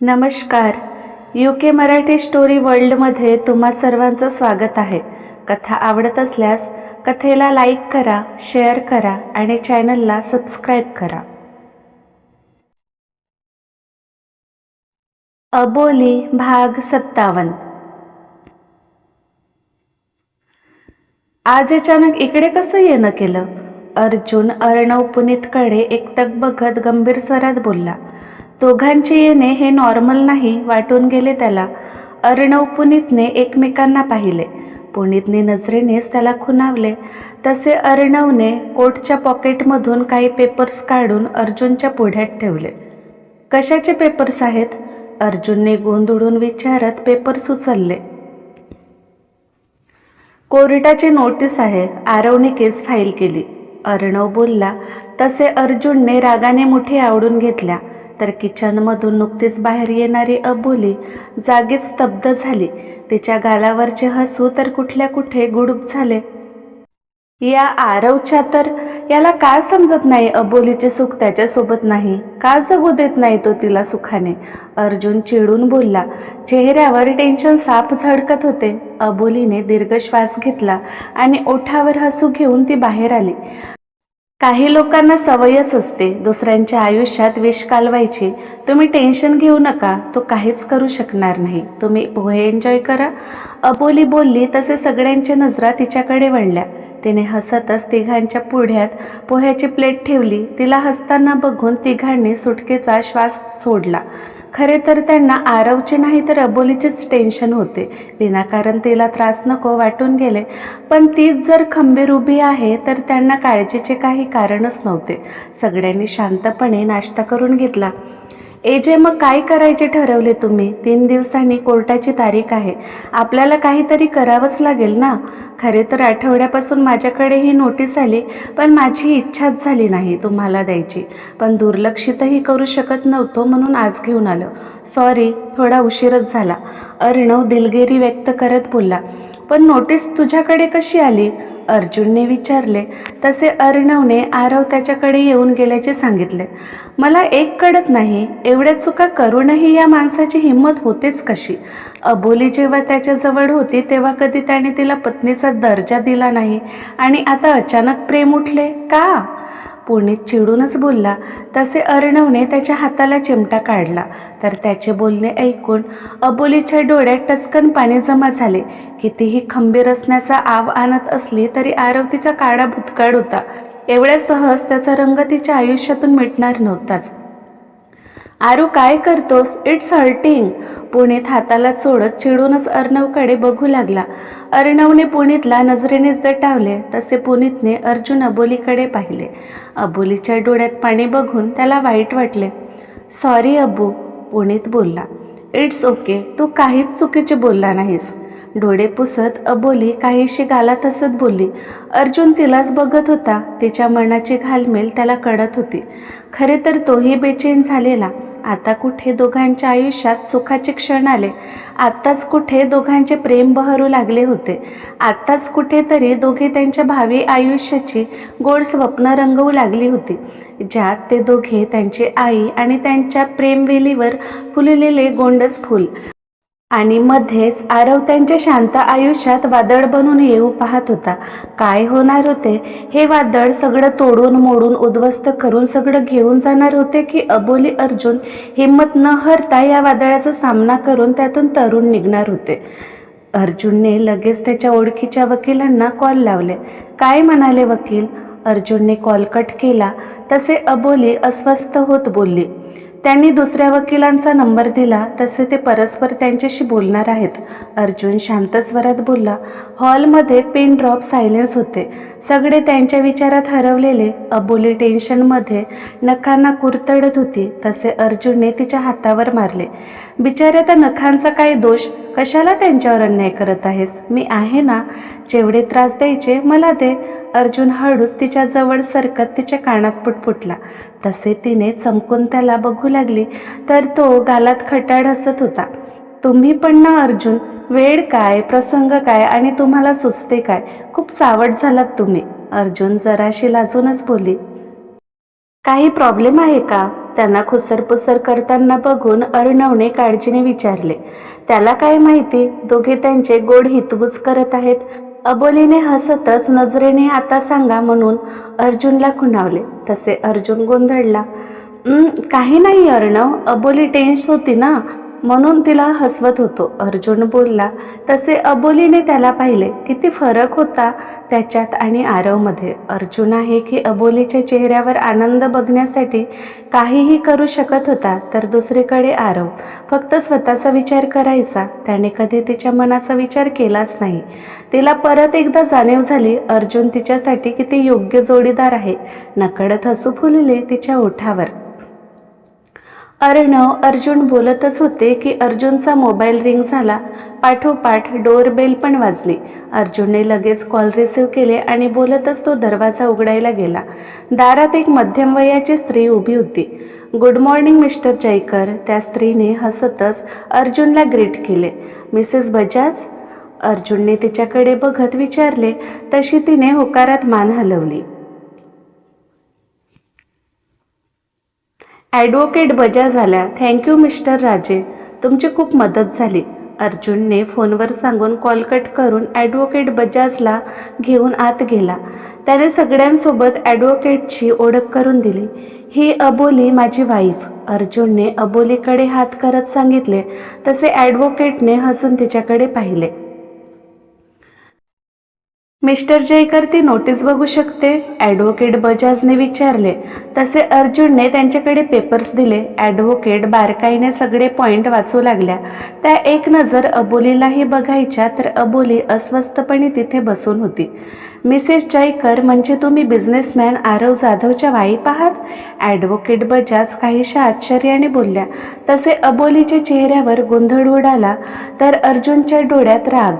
नमस्कार. U K Marathi story वर्ल्डमध्ये तुम्हा सर्वांचं स्वागत आहे. कथा आवडत असल्यास कथेला लाईक करा शेअर करा आणि चॅनलला सबस्क्राईब करा. अबोली भाग सत्तावन्न. आज अचानक इकडे कसं येणं केलं? अर्जुन अर्णव पुनीतकडे एकटक बघत गंभीर स्वरात बोलला दोघांचे येणे हे नॉर्मल नाही वाटून गेले त्याला. अर्णव पुनीतने एकमेकांना पाहिले. पुनीतने नजरेनेच त्याला खुणावले. तसे अर्णवने कोटच्या पॉकेटमधून काही पेपर्स काढून अर्जुनच्या पुढ्यात ठेवले. कशाचे पेपर्स आहेत? अर्जुनने गोंधळून विचारत पेपर्स उचलले. कोर्टाची नोटीस आहे. आरवने केस फाईल केली. अर्णव बोलला. तसे अर्जुनने रागाने मुठी आवडून घेतल्या. तर किचनमधून नुकतीच बाहेर येणारी अबोली जागीच स्तब्ध झाली. तिच्या गालावरचे हसू तर कुठल्या कुठे गुडूप झाले. या आरवच्या तर याला का समजत नाही अबोलीचे सुख त्याच्यासोबत नाही. का जगू देत नाही तो तिला सुखाने? अर्जुन चिडून बोलला. चेहऱ्यावर टेन्शन साफ झडकत होते. अबोलीने दीर्घ श्वास घेतला आणि ओठावर हसू घेऊन ती बाहेर आली. काही लोकांना सवयच असते दुसऱ्यांच्या आयुष्यात विष कालवायची. तुम्ही टेन्शन घेऊ नका. तो काहीच करू शकणार नाही. तुम्ही पोहे एन्जॉय करा. अबोली बोलली तसे सगळ्यांच्या नजरा तिच्याकडे वळल्या. तिने हसतच तिघांच्या पुढ्यात पोह्याची प्लेट ठेवली. तिला हसताना बघून तिघांनी सुटकेचा श्वास सोडला. खरे तर त्यांना आरवचे नाही तर अबोलीचेच टेन्शन होते. विनाकारण तिला त्रास नको वाटून गेले. पण तीच जर खंबीर उभी आहे तर त्यांना काळजीचे काही कारणच नव्हते. सगळ्यांनी शांतपणे नाश्ता करून घेतला. ए जे मग काय करायचे ठरवले तुम्ही? तीन दिवसांनी कोर्टाची तारीख आहे. आपल्याला काहीतरी करावंच लागेल ना? खरे तर आठवड्यापासून माझ्याकडे ही नोटीस आली पण माझी इच्छाच झाली नाही तुम्हाला द्यायची. पण दुर्लक्षितही करू शकत नव्हतो म्हणून आज घेऊन आलो. सॉरी थोडा उशीरच झाला. अर्णव दिलगिरी व्यक्त करत बोलला पण नोटीस तुझ्याकडे कशी आली? अर्जुनने विचारले तसे अर्णवने आरव त्याच्याकडे येऊन गेल्याचे सांगितले. मला एक कळत नाही एवढ्या चुका करूनही या माणसाची हिंमत होतेच कशी? अबोली जेव्हा त्याच्याजवळ होती तेव्हा कधी त्याने तिला पत्नीचा दर्जा दिला नाही आणि आता अचानक प्रेम उठले? का? पुणे चिडूनच बोलला. तसे अर्णवने त्याच्या हाताला चिमटा काढला. तर त्याचे बोलणे ऐकून अबोलीच्या डोळ्यात टचकन पाणी जमा झाले. कितीही खंबीर असण्याचा आव आणत असली तरी आरवतीचा काळा भूतकाळ होता. एवढ्या सहज त्याचा रंग तिच्या आयुष्यातून मिटणार नव्हताच. आरू काय करतोस? इट्स हर्टिंग पुणेत हाताला सोडत चिडूनच अर्णवकडे बघू लागला. अर्णवने पुणितला नजरेनेच दटावले. तसे पुनीतने अर्जुन अबोलीकडे पाहिले. अबोलीच्या डोळ्यात पाणी बघून त्याला वाईट वाटले. सॉरी अबू पुणित बोलला. इट्स ओके तू काहीच चुकीचे बोलला नाहीस. डोळे पुसत अबोली काहीशी गालात हसत बोलली. अर्जुन तिलाच बघत होता. तिच्या मनाची घालमेल त्याला कळत होती. खरे तर तोही बेचैन झालेला. आता कुठे दोघांच्या आयुष्यात सुखाचे क्षण आले? आत्ताच कुठे दोघांचे प्रेम बहरू लागले होते? आत्ताच कुठेतरी दोघे त्यांच्या भावी आयुष्याची गोड स्वप्न रंगवू लागली होती. ज्यात ते दोघे त्यांची आई आणि त्यांच्या प्रेमवेलीवर फुललेले गोंडस फूल. आणि मध्येच आरव त्यांच्या शांत आयुष्यात वादळ बनून येऊ पाहत होता. काय होणार होते? हे वादळ सगळं तोडून मोडून उद्ध्वस्त करून सगळं घेऊन जाणार होते की अबोली अर्जुन हिंमत न हरता या वादळाचा सामना करून त्यातून तरुण निघणार होते? अर्जुनने लगेच त्याच्या ओळखीच्या वकिलांना कॉल लावले. काय म्हणाले वकील? अर्जुनने कॉल कट केला. तसे अबोली अस्वस्थ होत बोलली. त्यांनी दुसऱ्या वकिलांचा नंबर दिला तसे ते परस्पर त्यांच्याशी बोलणार आहेत. अर्जुन शांत स्वरात बोलला हॉलमध्ये पिन ड्रॉप सायलेन्स होते. सगळे त्यांच्या विचारात हरवलेले अबोली टेन्शनमध्ये नखांना कुरतडत होती तसे अर्जुनने तिच्या हातावर मारले. बिचाऱ्या त्या नखांचा काही दोष? कशाला त्यांच्यावर अन्याय करत आहेस? मी आहे ना? जेवढे त्रास द्यायचे मला दे. अर्जुन हळूच तिच्या जवळ सरकत तिच्या कानात पुटपुटला. तसे तिने चमकून त्याला बघू लागली तर तो गालात खटाड हसत होता. तुम्ही पण ना अर्जुन वेळ काय प्रसंग काय आणि तुम्हाला सुचते काय? खूप चावट झालात तुम्ही. अर्जुन जराशी लाजूनच बोलली. काही प्रॉब्लेम आहे का? त्यांना खुसरपुसर करताना बघून अर्णवने काळजीने विचारले. त्याला काय माहिती? दोघे त्यांचे गोड हितगुज करत आहेत. अबोलीने हसतच नजरेने आता सांगा म्हणून अर्जुनला खुणावले. तसे अर्जुन गोंधळला. काही नाही अर्णव. अबोली टेन्स होती ना. म्हणून तिला हसवत होतो. अर्जुन बोलला तसे अबोलीने त्याला पाहिले. किती फरक होता त्याच्यात आणि आरवमध्ये. अर्जुन आहे की अबोलीच्या चेहऱ्यावर आनंद बघण्यासाठी काहीही करू शकत होता तर दुसरीकडे आरव. फक्त स्वतःचा विचार करायचा. त्याने कधी तिच्या मनाचा विचार केलाच नाही. तिला परत एकदा जाणीव झाली अर्जुन तिच्यासाठी किती योग्य जोडीदार आहे. नकळत हसू फुलले तिच्या ओठावर. अर्णव अर्जुन बोलतच होते की अर्जुनचा मोबाईल रिंग झाला. पाठोपाठ डोअरबेल पण वाजली. अर्जुनने लगेच कॉल रिसीव्ह केले आणि बोलतच तो दरवाजा उघडायला गेला. दारात एक मध्यम वयाची स्त्री उभी होती. गुड मॉर्निंग मिस्टर जयकर त्या स्त्रीने हसतच अर्जुनला ग्रीट केले. मिसेस बजाज अर्जुनने तिच्याकडे बघत विचारले. तशी तिने होकारात मान हलवली. ॲडव्होकेट बजाज आल्या थँक्यू मिस्टर राजे. तुमची खूप मदत झाली. अर्जुनने फोनवर सांगून कॉल कट करून ॲडव्होकेट बजाजला घेऊन आत गेला. त्याने सगळ्यांसोबत ॲडव्होकेटची ओळख करून दिली. ही अबोली माझी वाईफ अर्जुनने अबोलीकडे हात करत सांगितले. तसे ॲडव्होकेटने हसून तिच्याकडे पाहिले. मिस्टर जयकर ती नोटीस बघू शकते. ॲडव्होकेट बजाजने विचारले. तसे अर्जुनने त्यांच्याकडे पेपर्स दिले. ॲडव्होकेट बारकाईने सगळे पॉईंट वाचू लागल्या. त्या एक नजर अबोलीलाही बघायच्या तर अबोली अस्वस्थपणे तिथे बसून होती. मिसेस जयकर म्हणजे तुम्ही बिझनेसमॅन आरव जाधवच्या वाईफ आहात ॲडव्होकेट बजाज काहीशा आश्चर्याने बोलल्या. तसे अबोलीच्या चेहऱ्यावर गोंधळ उडाला तर अर्जुनच्या डोळ्यात राग.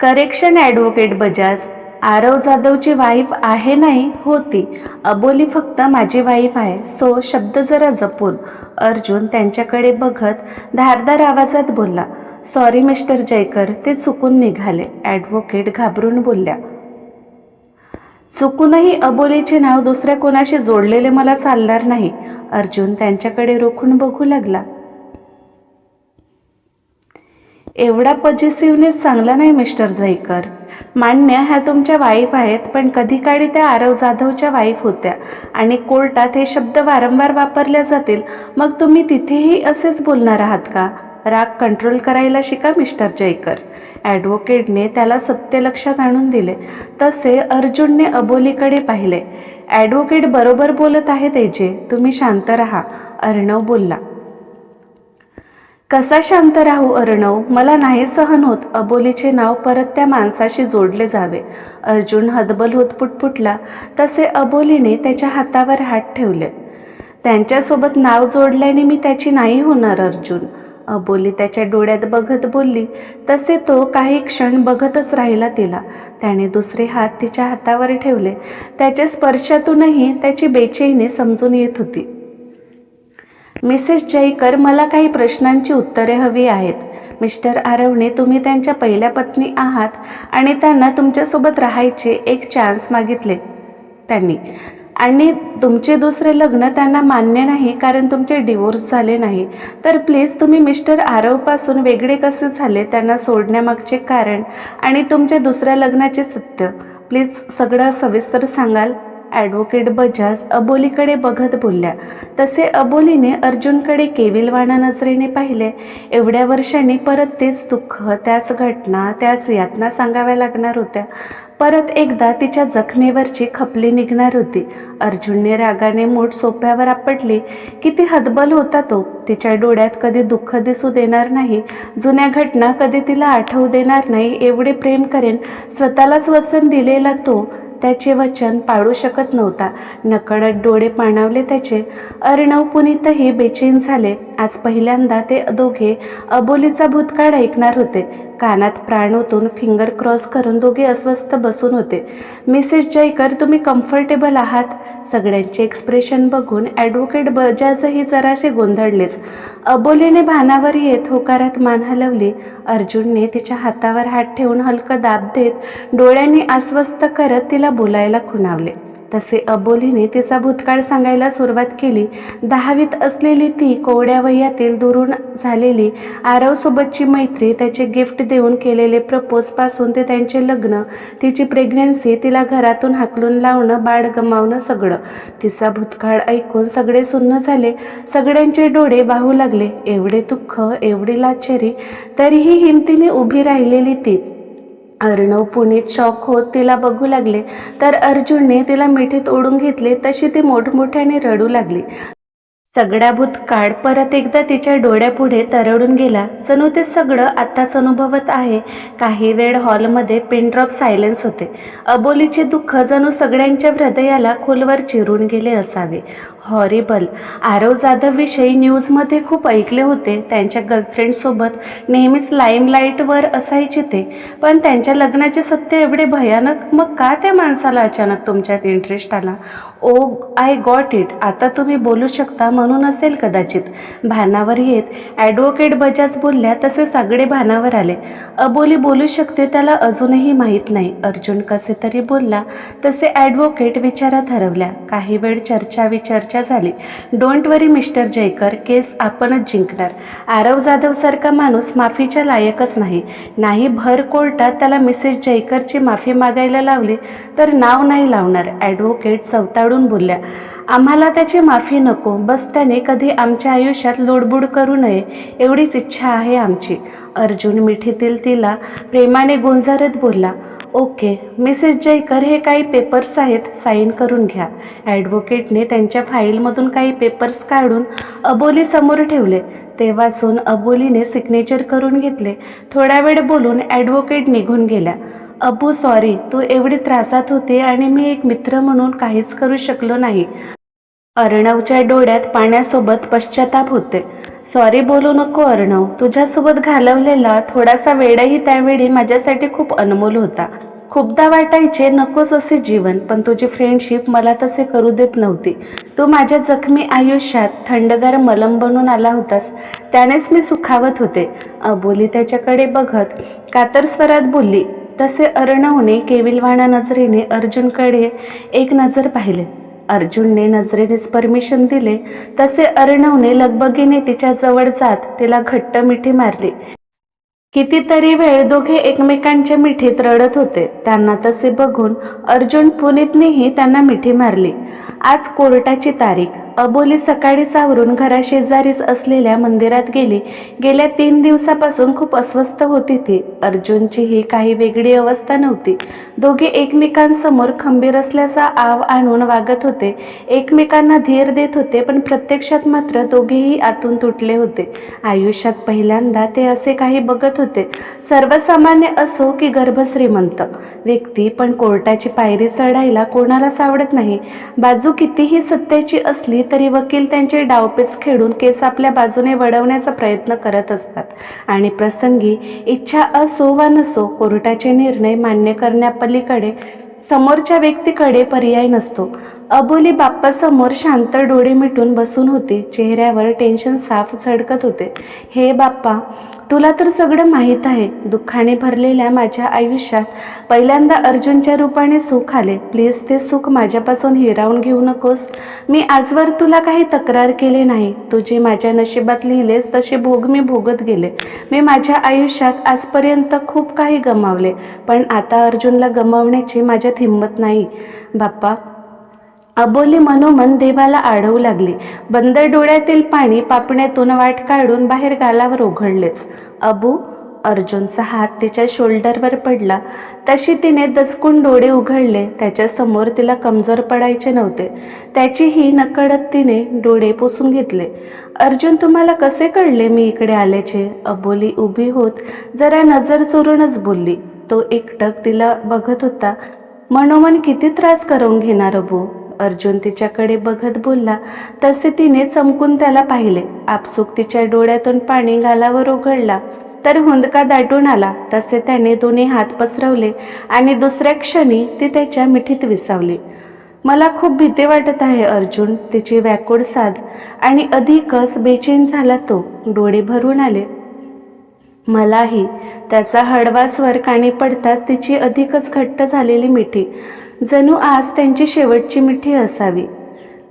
करेक्शन ॲडव्होकेट बजाज आरव जाधवची वाईफ आहे नाही होती. अबोली फक्त माझी वाईफ आहे. सो शब्द जरा जपून. अर्जुन त्यांच्याकडे बघत धारदार आवाजात बोलला सॉरी मिस्टर जयकर ते चुकून निघाले. ॲडव्होकेट घाबरून बोलल्या चुकूनही अबोलीचे नाव दुसऱ्या कोणाशी जोडलेले मला चालणार नाही. अर्जुन त्यांच्याकडे रोखून बघू लागला एवढा पॉझिटिव्हनेस चांगला नाही मिस्टर जयकर. मान्य ह्या तुमच्या वाईफ आहेत पण कधी काळी त्या आरव जाधवच्या वाईफ होत्या. आणि कोर्टात हे शब्द वारंवार वापरले जातील. मग तुम्ही तिथेही असेच बोलणार आहात का? राग कंट्रोल करायला शिका मिस्टर जयकर. ॲडव्होकेटने त्याला सत्य लक्षात आणून दिले. तसे अर्जुनने अबोलीकडे पाहिले. ॲडव्होकेट बरोबर बोलत आहे तेजे. तुम्ही शांत राहा. अर्णव बोलला. कसा शांत राहू अर्णव? मला नाही सहन होत. अबोलीचे नाव परत त्या माणसाशी जोडले जावे. अर्जुन हदबल होत पुटपुटला. तसे अबोलीने त्याच्या हातावर हात ठेवले. त्यांच्यासोबत नाव जोडल्याने मी त्याची नाही होणार अर्जुन. अबोली त्याच्या डोळ्यात बघत बोलली. तसे तो काही क्षण बघतच राहिला तिला. त्याने दुसरे हात तिच्या हातावर ठेवले. त्याच्या स्पर्शातूनही त्याची बेचैनी समजून येत होती. मिसेस जयकर मला काही प्रश्नांची उत्तरे हवी आहेत. मिस्टर आरवणे तुम्ही त्यांच्या पहिल्या पत्नी आहात आणि त्यांना तुमच्यासोबत राहायचे एक चान्स मागितले. त्यांनी. आणि तुमचे दुसरे लग्न त्यांना मान्य नाही कारण तुमचे डिवोर्स झाले नाही. तर प्लीज तुम्ही मिस्टर आरवपासून वेगळे कसे झाले त्यांना सोडण्यामागचे कारण आणि तुमच्या दुसऱ्या लग्नाचे सत्य. प्लीज सगळं सविस्तर सांगाल. ॲडव्होकेट बजाज अबोलीकडे बघत बोलल्या. तसे अबोलीने अर्जुनकडे केविलवाणा नजरेने पाहिले. एवढ्या वर्षांनी परत तेच दुःख त्याच घटना त्याच यातना सांगाव्या लागणार होत्या. परत एकदा तिच्या जखमेवरची खपली निघणार होती. अर्जुनने रागाने मूठ सोप्यावर आपटली. किती हतबल होता तो. तिच्या डोळ्यात कधी दुःख दिसू देणार नाही. जुन्या घटना कधी तिला आठवू देणार नाही. एवढे प्रेम करेन. स्वतःलाच वचन दिलेला तो. त्याचे वचन पाळू शकत नव्हता. नकळत डोळे पाणावले त्याचे. अर्णव पुनीतही बेचैन झाले. आज पहिल्यांदा ते दोघे अबोलीचा भूतकाळ ऐकणार होते. कानात प्राण ओतून फिंगर क्रॉस करून दोघे अस्वस्थ बसून होते. मिसेस जयकर तुम्ही कम्फर्टेबल आहात? सगळ्यांचे एक्सप्रेशन बघून ॲडव्होकेट बजाजही जरासे गोंधळलेच. अबोलीने भानावर येत होकारात मान हलवली. अर्जुनने तिच्या हातावर हात ठेवून हलकं दाब देत डोळ्यांनी अस्वस्थ करत तिला बोलायला खुणावले. तसे अबोलीने तिचा भूतकाळ सांगायला सुरुवात केली. दहावीत असलेली ती कोवड्या वयातील दुरून झालेली आरवसोबतची मैत्री त्याचे गिफ्ट देऊन केलेले प्रपोजपासून ते त्यांचे लग्न तिची प्रेग्नन्सी तिला घरातून हाकलून लावणं बाळ गमावणं सगळं. तिचा भूतकाळ ऐकून सगळे सुन्न झाले. सगळ्यांचे डोळे वाहू लागले. एवढे दुःख एवढी लाचेरी तरीही हिमतीने उभी राहिलेली ती अर्णव पुणेत शॉक होत तिला बघू लागले. तर अर्जुनने तिला मिठीत ओढून घेतले. तशी ती मोठमोठ्याने रडू लागली. सगळा भूतकाळ परत एकदा तिच्या डोळ्यापुढे तरळून गेला. जणू ते सगळं आत्ताच अनुभवत आहे. काही वेळ हॉलमध्ये पिनड्रॉप सायलेन्स होते. अबोलीचे दुःख जणू सगळ्यांच्या हृदयाला खोलवर चिरून गेले असावे. हॉरिबल आरव जाधवविषयी न्यूजमध्ये खूप ऐकले होते. त्यांच्या गर्लफ्रेंडसोबत नेहमीच लाईमलाईटवर असायचे ते. पण त्यांच्या लग्नाचे सत्य एवढे भयानक मग का त्या माणसाला अचानक तुमच्यात इंटरेस्ट आला? ओ आय गॉट इट आता तुम्ही बोलू शकता मग म्हणून असेल कदाचित. भानावर येत ॲडव्होकेट बजाज बोलल्या तसे सगळे भानावर आले. अबोली बोलू शकते त्याला अजूनही माहीत नाही. अर्जुन कसे तरी बोलला तसे ॲडव्होकेट विचारात हरवल्या काही वेळ चर्चा विचर्चा झाली. Don't worry Mr Jaykar case आपणच जिंकणार. आरव जाधवसारखा माणूस माफीच्या लायकच नाही. नाही भर कोर्टात त्याला मिसेस जयकरची माफी मागायला लावली तर नाव नाही लावणार. ॲडव्होकेट चवताळून बोलल्या आम्हाला त्याची माफी नको. बस त्याने कधी आमच्या आयुष्यात लोडबुड करू नये एवढीच इच्छा आहे आमची. अर्जुन मिठीतील तिला प्रेमाने गोंजारत बोलला ओके मिसेस जयकर हे काही पेपर्स आहेत साईन करून घ्या. ॲडव्होकेटने त्यांच्या फाईलमधून काही पेपर्स काढून अबोली समोर ठेवले. ते वाचून अबोलीने सिग्नेचर करून घेतले. थोडा वेळ बोलून ॲडव्होकेट निघून गेल्या. अबू सॉरी तू एवढी त्रासात होती आणि मी एक मित्र म्हणून काहीच करू शकलो नाही. अर्णवच्या डोळ्यात पाण्यासोबत पश्चाताप होते. सॉरी बोलू नको अर्णव. तुझ्यासोबत घालवलेला थोडासा वेळही त्यावेळी माझ्यासाठी खूप अनमोल होता. खूपदा वाटायचे नकोच असे जीवन पण तुझी फ्रेंडशिप मला तसे करू देत नव्हती. तू माझ्या जखमी आयुष्यात थंडगार मलम बनून आला होतास. त्यानेच मी सुखावत होते. अबोली त्याच्याकडे बघत कातर स्वरात बोलली तसे अर्णवने केविलवाणा नजरेने अर्जुनकडे एक नजर पाहिले. अर्जुनने नजरेनेच परमिशन दिले. तसे अर्णवने लगबगीने तिच्या जवळ जात तिला घट्ट मिठी मारली. कितीतरी वेळ दोघे एकमेकांच्या मिठीत रडत होते. त्यांना तसे बघून अर्जुन पुनीतनेही त्यांना मिठी मारली. आज कोर्टाची तारीख. अबोली सकाळी सावरून घराशेजारीच असलेल्या मंदिरात गेली. गेल्या तीन दिवसापासून खूप अस्वस्थ होती ती. अर्जुनची ही काही वेगळी अवस्था नव्हती. दोघे एकमेकांसमोर खंबीर असल्याचा आव आणून वागत होते. एकमेकांना धीर देत होते पण प्रत्यक्षात मात्र दोघेही आतून तुटले होते. आयुष्यात पहिल्यांदा ते असे काही बघत होते. सर्वसामान्य असो की गर्भश्रीमंत. व्यक्ती पण कोर्टाची पायरी चढायला कोणालाच आवडत नाही. बाजू कितीही सत्याची असली तरी वकील त्यांचे डावपेच खेळून केस आपल्या बाजूने वळवण्याचा प्रयत्न करत असतात. आणि प्रसंगी इच्छा असो वा नसो कोर्टाचे निर्णय मान्य करण्यापलीकडे समोरच्या व्यक्तीकडे पर्याय नसतो. अबोली बाप्पासमोर शांत डोळे मिटून बसून होते. चेहऱ्यावर टेन्शन साफ झडकत होते. हे बाप्पा तुला तर सगळं माहीत आहे. दुःखाने भरलेल्या माझ्या आयुष्यात पहिल्यांदा अर्जुनच्या रूपाने सुख आले. प्लीज ते सुख माझ्यापासून हिरावून घेऊ नकोस. मी आजवर तुला काही तक्रार केली नाही. तुझे माझ्या नशिबात लिहिलेस तसे भोग मी भोगत गेले. मी माझ्या आयुष्यात आजपर्यंत खूप काही गमावले. पण आता अर्जुनला गमावण्याची माझ्यात हिंमत नाही. बाप्पा अबोली मनोमन देवाला आढवू लागली. बंद डोळ्यातील पाणी पापण्यातून वाट काढून बाहेर गालावर ओघळलेच. अबू अर्जुनचा हात तिच्या शोल्डरवर पडला. तशी तिने दचकून डोळे उघडले. त्याच्यासमोर तिला कमजोर पडायचे नव्हते. त्याचीही नकळत तिने डोळे पुसून घेतले. अर्जुन तुम्हाला कसे कळले मी इकडे आल्याचे? अबोली उभी होत जरा नजर चोरूनच बोलली. तो एकटक तिला बघत होता. मनोमन किती त्रास करून घेणार अबू? अर्जुन तिच्याकडे बघत बोलला. तसे तिने चमकून त्याला पाहिले. आपसूक तिच्या डोळ्यातून पाणी गालावर उघडला तर हुंदका दाटून आला. तसे त्याने दोन्ही हात पसरवले आणि दुसऱ्या क्षणी ती त्याच्या मिठीत विसावली. मला खूप भीती वाटत आहे अर्जुन. तिची व्याकुळ साध आणि अधिकच बेचैन झाला तो. डोळे भरून आले. मलाही. त्याचा हळवा स्वर काणी पडताच तिची अधिकच घट्ट झालेली मिठी. जणू आज त्यांची शेवटची मिठी असावी.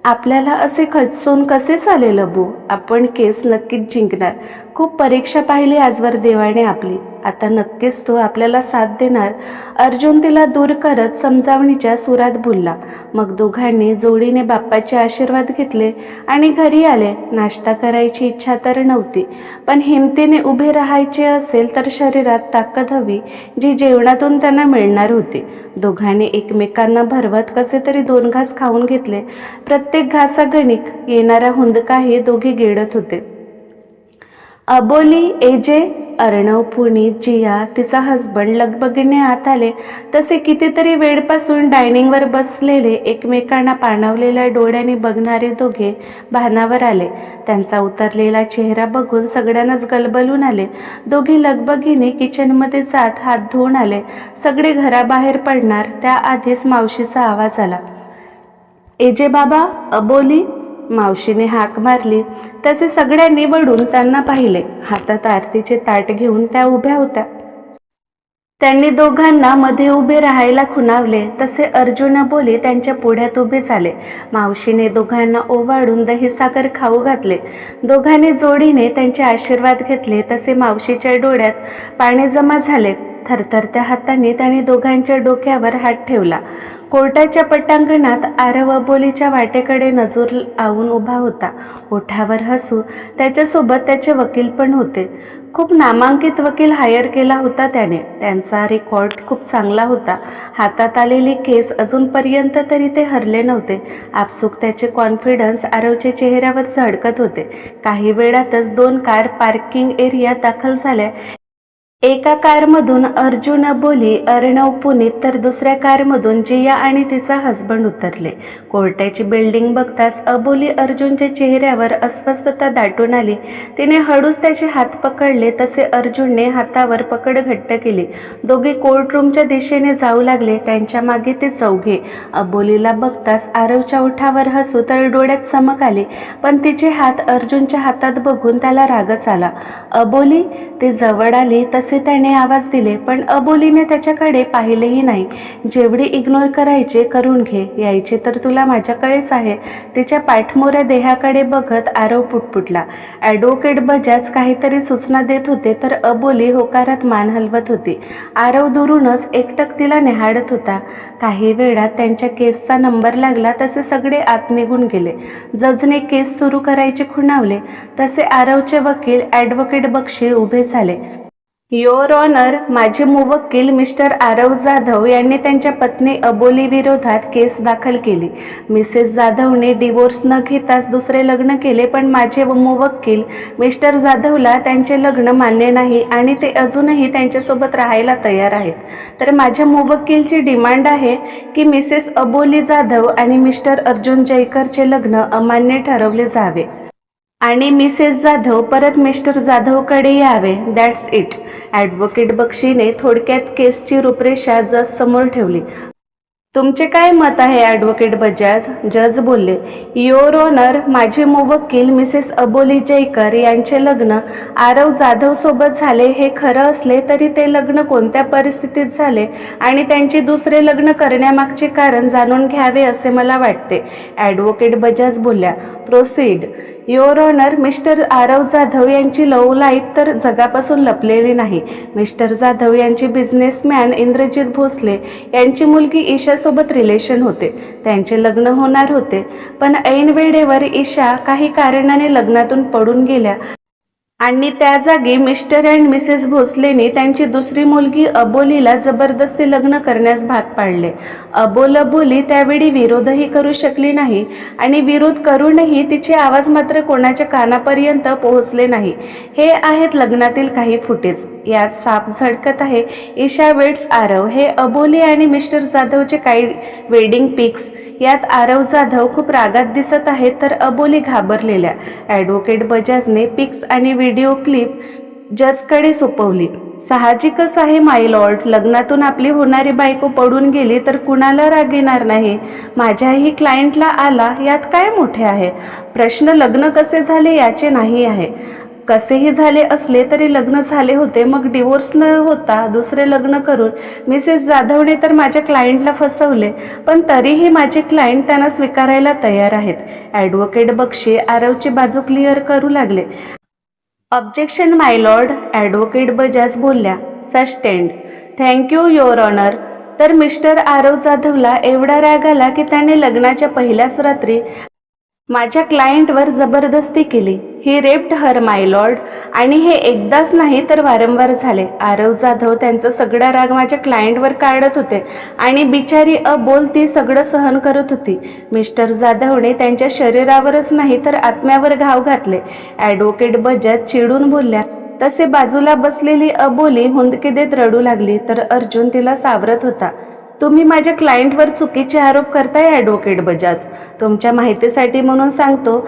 आपल्याला असे खचून कसे चालेल अबू? आपण केस नक्कीच जिंकणार. खूप परीक्षा पाहिली आजवर देवाने आपली. आता नक्कीच तो आपल्याला साथ देणार. अर्जुन तिला दूर करत समजावणीच्या सुरात बोलला. मग दोघांनी जोडीने बाप्पाचे आशीर्वाद घेतले आणि घरी आले. नाश्ता करायची इच्छा तर नव्हती पण हिमतीने उभे राहायचे असेल तर शरीरात ताकद हवी जी जेवणातून त्यांना मिळणार होती. दोघांनी एकमेकांना भरवत कसे तरी दोन घास खाऊन घेतले. प्रत्येक घासागणिक येणारा हुंदकाही दोघे गिळत होते. अबोली एजे अर्णव पुनीत जिया तिचा हसबंड लगबगीने आत आले. तसे कितीतरी वेळपासून डायनिंगवर बसलेले एकमेकांना पाणावलेल्या डोळ्यांनी बघणारे दोघे भानावर आले. त्यांचा उतरलेला चेहरा बघून सगळ्यांनाच गलबलून आले. दोघे लगबगीने किचनमध्ये जात हात धुवून आले. सगळे घराबाहेर पडणार त्याआधीच मावशीचा आवाज आला. एजे बाबा अबोली मावशीने हाक मारली. तसे सगळ्यांनी वडून त्यांना पाहिले. हातात आरतीचे ताट घेऊन त्या उभ्या होत्या. त्यांनी दोघांना मध्ये उभे राहायला खुणावले. तसे अर्जुन बोली त्यांच्या पुढ्यात उभे झाले. मावशीने दोघांना ओवाळून दही साखर खाऊ घातले. दोघांनी जोडीने त्यांचे आशीर्वाद घेतले. तसे मावशीच्या डोळ्यात पाणी जमा झाले. थरथरत्या हाताने त्याने दोघांच्या डोक्यावर हात ठेवला. कोर्टाच्या पटांगणात आरव अबोलीच्या वाटेकडे नजर लावून उभा होता. ओठावर हसू त्याच्यासोबत त्याचे वकील पण होते. खूप नामांकित वकील हायर केला होता त्याने. त्यांचा रेकॉर्ड खूप चांगला होता. हातात आलेली केस अजूनपर्यंत तरी ते हरले नव्हते. आपसूक त्याचे कॉन्फिडन्स आरवच्या चेहऱ्यावर झळकत होते. काही वेळातच दोन कार पार्किंग एरियात दाखल झाल्या. एका कारमधून अर्जुन बोली अर्णव पुनीत तर दुसऱ्या कारमधून जिया आणि तिचा हसबंड उतरले. कोर्टाची बिल्डिंग बघताच अबोली अर्जुनच्या चेहऱ्यावर अस्वस्थता दाटून आली. तिने हळूच त्याचे हात पकडले तसे अर्जुनने हातावर पकड घट्ट केली. दोघे कोर्टरूमच्या दिशेने जाऊ लागले त्यांच्या मागे ते चौघे. अबोलीला बघताच आरवच्या ओठावर हसू तर डोळ्यात चमक आले पण तिचे हात अर्जुनच्या हातात बघून त्याला रागच आला. अबोली ती जवळ आली तसे त्याने आवाज दिले पण अबोलीने त्याच्याकडे पाहिलेही नाही. जेवढी इग्नोर करायचे करून घे यायचे तर तुला माझ्याकडेच आहे. तिच्या पाठमोऱ्या देहाकडे बघत आरव पुटपुटला. ॲडव्होकेट बजाज काहीतरी सूचना देत होते तर अबोली होकारात मान हलवत होती. आरव दुरूनच एकटक तिला निहाळत होता. काही वेळात त्यांच्या केसचा नंबर लागला तसे सगळे आत निघून गेले. जजने केस सुरू करायचे खुणावले. तसे आरवचे वकील ॲडव्होकेट बक्षी उभे झाले. युअर ऑनर माझे मुवक्कील मिस्टर आरव जाधव यांनी त्यांच्या पत्नी अबोली विरोधात केस दाखल केली. मिसेस जाधवने डिवोर्स न घेताच दुसरे लग्न केले पण माझे मुवक्कील मिस्टर जाधवला त्यांचे लग्न मान्य नाही आणि ते अजूनही त्यांच्यासोबत राहायला तयार आहेत. तर माझ्या मुवक्कीलची डिमांड आहे की मिसेस अबोली जाधव आणि मिस्टर अर्जुन जयकरचे लग्न अमान्य ठरवले जावे. आणि मिसेस जाधव परत मिस्टर जाधवकडे यावे. दॅट्स इट ॲडव्होकेट बक्षीने थोडक्यात केसची रूपरेषा जज समोर ठेवली. तुमचे काय मत आहे ॲडव्होकेट बजाज? जज बोलले युअर ऑनर माझे मुवकील मिसेस अबोली जयकर यांचे लग्न आरव जाधवसोबत झाले. हे खरं असले तरी ते लग्न कोणत्या परिस्थितीत झाले आणि त्यांचे दुसरे लग्न करण्यामागचे कारण जाणून घ्यावे असे मला वाटते. ॲडव्होकेट बजाज बोलल्या proceed your honour Mr Aarav Jadhav यांची लव लाईफ तर जगापासून लपलेली नाही. मिस्टर जाधव यांचे बिझनेसमॅन इंद्रजित भोसले यांची मुलगी त्याच्यासोबत रिलेशन होते. त्यांचे लग्न होणार होते. पण ऐन वेळेवर ईशा काही कारणाने लग्नातून पडून गेल्या. आणि त्या जागी मिस्टर अँड मिसेस भोसलेने त्यांची दुसरी मुलगी अबोलीला जबरदस्ती लग्न करण्यास भाग पाडले. अबोल अबोली त्यावेळी विरोधही करू शकली नाही आणि विरोध करूनही तिचे आवाज मात्र कोणाच्या कानापर्यंत पोहोचले नाही. हे आहेत लग्नातील काही फुटेज. यात साप झडकत आहे. ईशा वेड्स आरव हे अबोली आणि मिस्टर जाधवचे काही वेडिंग पिक्स. यात आरव जाधव खूप रागात दिसत आहेत तर अबोली घाबरलेल्या. ॲडव्होकेट बजाजने पिक्स आणि व्हिडिओ क्लिप जजकडे सोपवली. साहजिकच आहे माय लॉर्ड. लग्नातून आपली होणारी बायको पडून गेली तर कुणाला राग येणार नाही? माझ्याही क्लायंटला आला यात काय मोठे आहे? प्रश्न लग्न कसे झाले याचे नाही आहे. कसेही झाले असले तरी लग्न झाले होते मग डिवोर्स न होता दुसरे लग्न करून मिसेस जाधवने तर माझ्या क्लायंटला फसवले पण तरीही माझे क्लायंट त्यांना स्वीकारायला तयार आहेत. ॲडव्होकेट बक्षी आरवची बाजू क्लिअर करू लागले. Objection my lord advocate Bajaj बोलल्या sustained thank you your honour तर मिस्टर आरव जाधवला एवढा राग आला की त्याने लग्नाच्या पहिल्याच रात्री माझ्या क्लायंटवर जबरदस्ती केली. He raped her my lord. आणि हे एकदाच नाही तर वारंवार झाले. आरव जाधव त्यांचा सगळा राग माझ्या क्लायंटवर काढत होते. आणि बिचारी अबोल ती सगळं सहन करत होती. मिस्टर जाधवने त्यांच्या शरीरावरच नाही तर आत्म्यावर घाव घातले. ॲडव्होकेट बजाज चिडून बोलल्या तसे बाजूला बसलेली अबोली हुंदकी देत रडू लागली तर अर्जुन तिला सावरत होता. तुम्ही माझ्या क्लायंटवर चुकीचे आरोप करताय ॲडव्होकेट बजाज. तुमच्या माहितीसाठी म्हणून सांगतो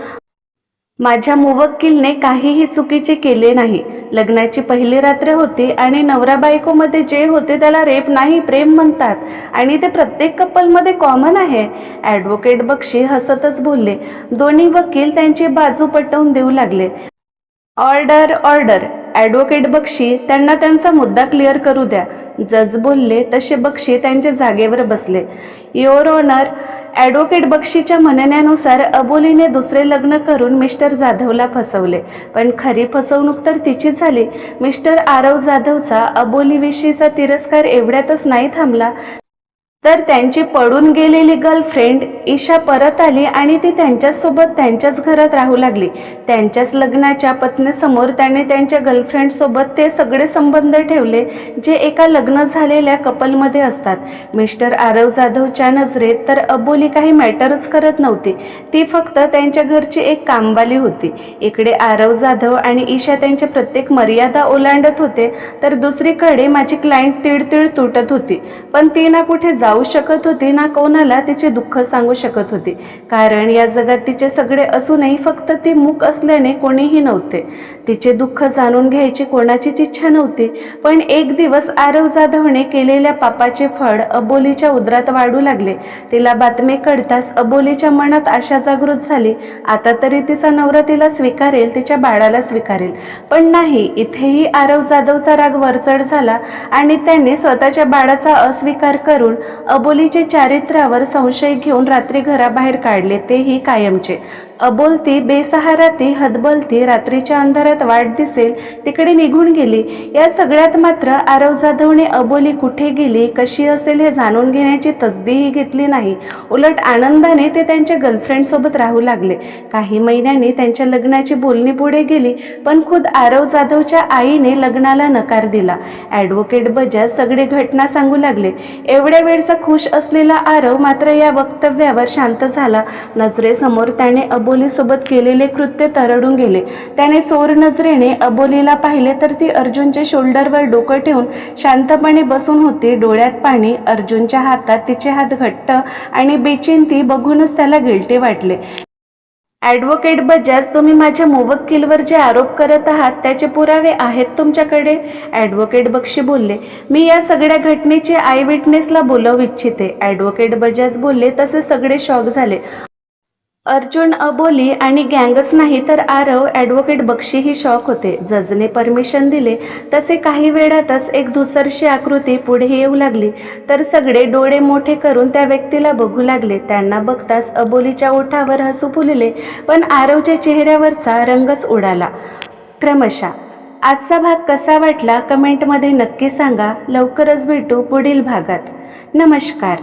माझ्या मुवक्किलने काहीही चुकीचे केले नाही. लग्नाची पहिली रात्र होती आणि नवरा बायकोमध्ये जे होते त्याला रेप नाही प्रेम म्हणतात. आणि ते प्रत्येक कपलमध्ये कॉमन आहे. ॲडव्होकेट बक्षी हसतच बोलले. दोन्ही वकील त्यांची बाजू पटवून देऊ लागले. ऑर्डर ऑर्डर ॲडव्होकेट बक्षी त्यांना त्यांचा मुद्दा क्लिअर करू द्या. जज बोलले तसे बक्षी त्यांच्या जागेवर बसले. युअर ऑनर ॲडव्होकेट बक्षीच्या म्हणण्यानुसार अबोलीने दुसरे लग्न करून मिस्टर जाधवला फसवले. पण खरी फसवणूक तर तिचीच झाली. मिस्टर आरव जाधवचा अबोलीविषयीचा तिरस्कार एवढ्यातच नाही थांबला. तर त्यांची पडून गेलेली गर्लफ्रेंड ईशा परत आली आणि ती त्यांच्यासोबत त्यांच्याच घरात राहू लागली. त्यांच्याच लग्नाच्या पत्नीसमोर त्याने त्यांच्या गर्लफ्रेंडसोबत ते सगळे संबंध ठेवले जे एका लग्न झालेल्या कपलमध्ये असतात. मिस्टर आरव जाधवच्या नजरेत तर अबोली काही मॅटरच करत नव्हती. ती फक्त त्यांच्या घरची एक कामवाली होती. इकडे आरव जाधव आणि ईशा त्यांच्या प्रत्येक मर्यादा ओलांडत होते तर दुसरीकडे माझी क्लायंट तिळतिळ तुटत होती. पण ती ना कुठे जाऊ शकत होती ना कोणाला तिचे दुःख सांगू शकत होती. कारण या जगात तिचे सगळे असूनही फक्त ती मूक असल्याने कोणीही नव्हते. तिचे दुःख जाणून घ्यायची कोणाचीच इच्छा नव्हती. पण एक दिवस आरव जाधवने केलेल्या पापाचे फळ अबोलीच्या उदरात वाढू लागले. तिला बातमी कळताच अबोलीच्या मनात आशा जागृत झाली. आता तरी तिचा नवरा तिला स्वीकारेल तिच्या बाळाला स्वीकारेल. पण नाही इथेही आरव जाधवचा राग वरचढ झाला आणि त्यांनी स्वतःच्या बाळाचा अस्वीकार करून अबोलीचे चारित्र्यावर संशय घेऊन रात्री घराबाहेर काढले तेही कायमचे. अबोलती बेसहाराती हदबलती रात्रीच्या अंधारात वाट दिसेल तिकडे निघून गेली. या सगळ्यात मात्र आरव जाधवने अबोली कुठे गेली कशी असेल हे जाणून घेण्याची तसदीही घेतली नाही. उलट आनंदाने ते त्यांच्या गर्लफ्रेंडसोबत राहू लागले. काही महिन्यांनी त्यांच्या लग्नाची बोलणी पुढे गेली पण खुद आरव जाधवच्या आईने लग्नाला नकार दिला. ॲडव्होकेट बजाज सगळी घटना सांगू लागले. एवढ्या वेळचा खुश असलेला आरव मात्र या वक्तव्यावर शांत झाला. नजरेसमोर त्याने अबोलीसोबत केलेले कृत्य तरडून गेले. त्याने चोर नजरेने अबोलीला पाहिले तर ती अर्जुनच्या शोल्डरवर डोकं ठेवून शांतपणे बसून होती. डोळ्यात पाणी अर्जुनच्या हातात तिचे हात घट्ट आणि बेचिंती बघूनच त्याला गिल्टी वाटले. ॲडव्होकेट बजाज तुम्ही माझ्या मोवक्किलवर जे आरोप करत आहात त्याचे पुरावे आहेत तुमच्याकडे? ॲडव्होकेट बक्षी बोलले मी या सगळ्या घटनेचे आय विटनेसला बोलवू इच्छिते. ॲडव्होकेट बजाज बोलले तसे सगळे शॉक झाले. अर्जुन अबोली आणि गँगच नाही तर आरव ॲडव्होकेट बक्षीही शॉक होते. जजने परमिशन दिले. तसे काही वेळातच एक दुसरशी आकृती पुढे येऊ लागली. तर सगळे डोळे मोठे करून त्या व्यक्तीला बघू लागले. त्यांना बघताच अबोलीच्या ओठावर हसू फुलले पण आरवच्या चेहऱ्यावरचा रंगच उडाला. क्रमशः आजचा भाग कसा वाटला कमेंटमध्ये नक्की सांगा. लवकरच भेटू पुढील भागात. नमस्कार.